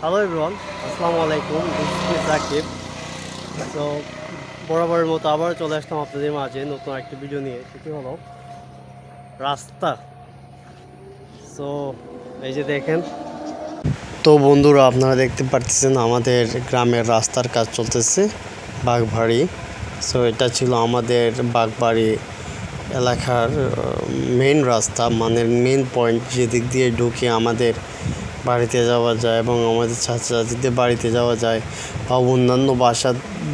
Hello everyone আসসালামু আলাইকুম সাকিব তো বরাবরের মতো আবার চলে আসলাম আপনাদের মাঝে নতুন একটি ভিডিও নিয়ে। সেটি হলো রাস্তা। সো এই যে দেখেন। তো বন্ধুরা, আপনারা দেখতে পাচ্ছেন আমাদের গ্রামের রাস্তার কাজ চলতেছে, বাগবাড়ি। সো এটা ছিল আমাদের বাগবাড়ি এলাকার মেইন রাস্তা মানে মেইন পয়েন্ট যেদিক দিয়ে ঢুকে আমাদের বাড়িতে যাওয়া যায় এবং আমাদের ছাত্রছাত্রীদের বাড়িতে যাওয়া যায় বা অন্যান্য বাসা,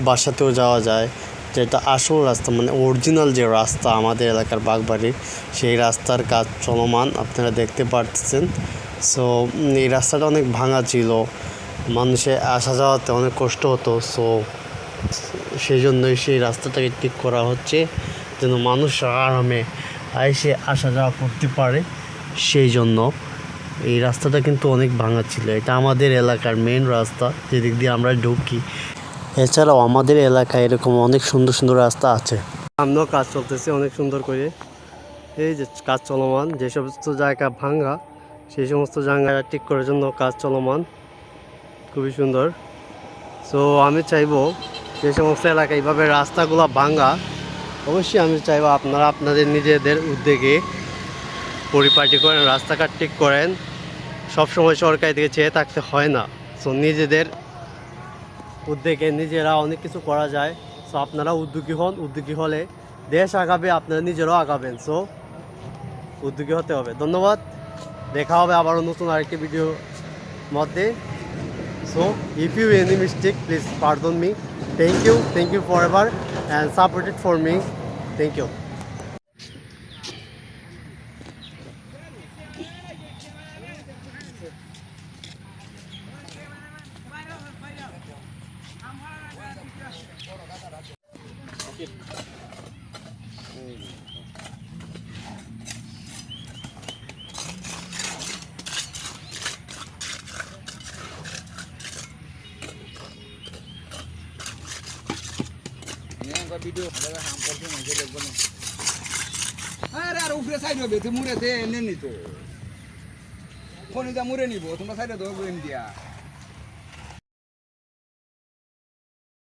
বাসাতেও যাওয়া যায়। যেটা আসল রাস্তা মানে অরিজিনাল যে রাস্তা আমাদের এলাকার বাগবাড়ির, সেই রাস্তার কাজ চলমান, আপনারা দেখতে পাচ্ছেন সো এই রাস্তাটা অনেক ভাঙা ছিল। মানুষের আসা যাওয়াতে অনেক কষ্ট হতো। সো সেই জন্যই সেই রাস্তাটাকে ঠিক করা হচ্ছে, যেন মানুষ আরামে এসে আসা যাওয়া করতে পারে। সেই জন্য এই রাস্তাটা কিন্তু অনেক ভাঙা ছিল। এটা আমাদের এলাকার মেন রাস্তা, যেদিক দিয়ে আমরা ঢুকি। এছাড়াও আমাদের এলাকায় এরকম অনেক সুন্দর সুন্দর রাস্তা আছে। আমরাও কাজ চলতেছে অনেক সুন্দর করে। এই যে কাজ চলমান, যে সমস্ত জায়গা ভাঙা, সেই সমস্ত জায়গা ঠিক করার জন্য কাজ চলমান। খুবই সুন্দর। সো আমি চাইব যে সমস্ত এলাকায় এইভাবে রাস্তাগুলো ভাঙা, অবশ্যই আমি চাইব আপনারা আপনাদের নিজেদের উদ্যোগে পরিপাটি করেন, রাস্তাঘাট ঠিক করেন। সবসময় সরকারি দিকে চেয়ে থাকতে হয় না। সো নিজেদের উদ্যোগে নিজেরা অনেক কিছু করা যায়। সো আপনারা উদ্যোগী হন, উদ্যোগী হলে দেশ আগাবে, আপনারা নিজেরাও আগাবেন। সো উদ্যোগী হতে হবে। ধন্যবাদ। দেখা হবে আবারও নতুন আরেকটি ভিডিও মধ্যে। So if you any mistake please pardon me thank you thank you for ever and supported for me thank you আরে আর উপরে সাইড হবে তো মুড়েতে এনে নিত খনিটা মুড়ে নিব তোমরা সাইডে ধরবো দিয়া